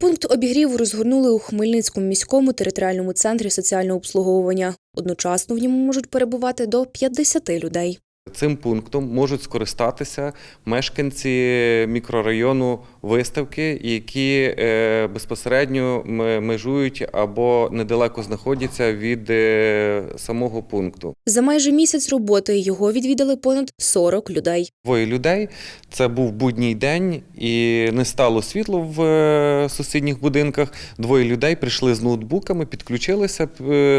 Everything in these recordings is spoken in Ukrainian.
Пункт обігріву розгорнули у Хмельницькому міському територіальному центрі соціального обслуговування. Одночасно в ньому можуть перебувати до 50 людей. Цим пунктом можуть скористатися мешканці мікрорайону виставки, які е, безпосередньо межують або недалеко знаходяться від е, самого пункту. За майже місяць роботи його відвідали понад 40 людей. Двоє людей. Це був будній день, і не стало світло в е, сусідніх будинках. Двоє людей прийшли з ноутбуками, підключилися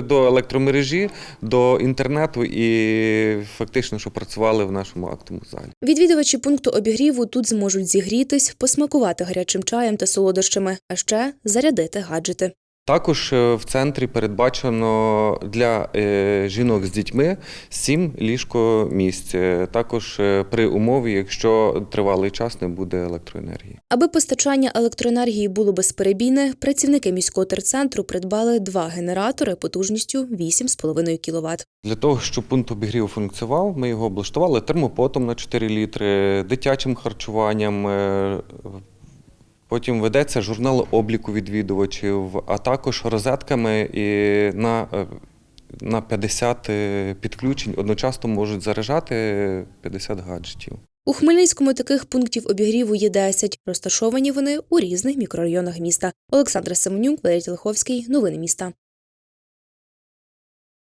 до електромережі, до інтернету і фактично, що працювали в нашому актовому залі. Відвідувачі пункту обігріву тут зможуть зігрітись, посмакувати гарячим чаєм та солодощами, а ще зарядити гаджети. Також е, в центрі передбачено для е, жінок з дітьми сім ліжко-місць. Е, Також при умові, якщо тривалий час не буде електроенергії. Аби постачання електроенергії було безперебійне, працівники міського терцентру придбали два генератори потужністю 8,5 кВт. Для того, щоб пункт обігріву функціонував, ми його облаштували термопотом на 4 літри, дитячим харчуванням. Е, Потім ведеться журнал обліку відвідувачів, а також розетками і на, е, на 50 підключень одночасно можуть заряджати 50 гаджетів. У Хмельницькому таких пунктів обігріву є 10. Розташовані вони у різних мікрорайонах міста. Олександра Семенюк, Валерій Телеховський. Новини міста.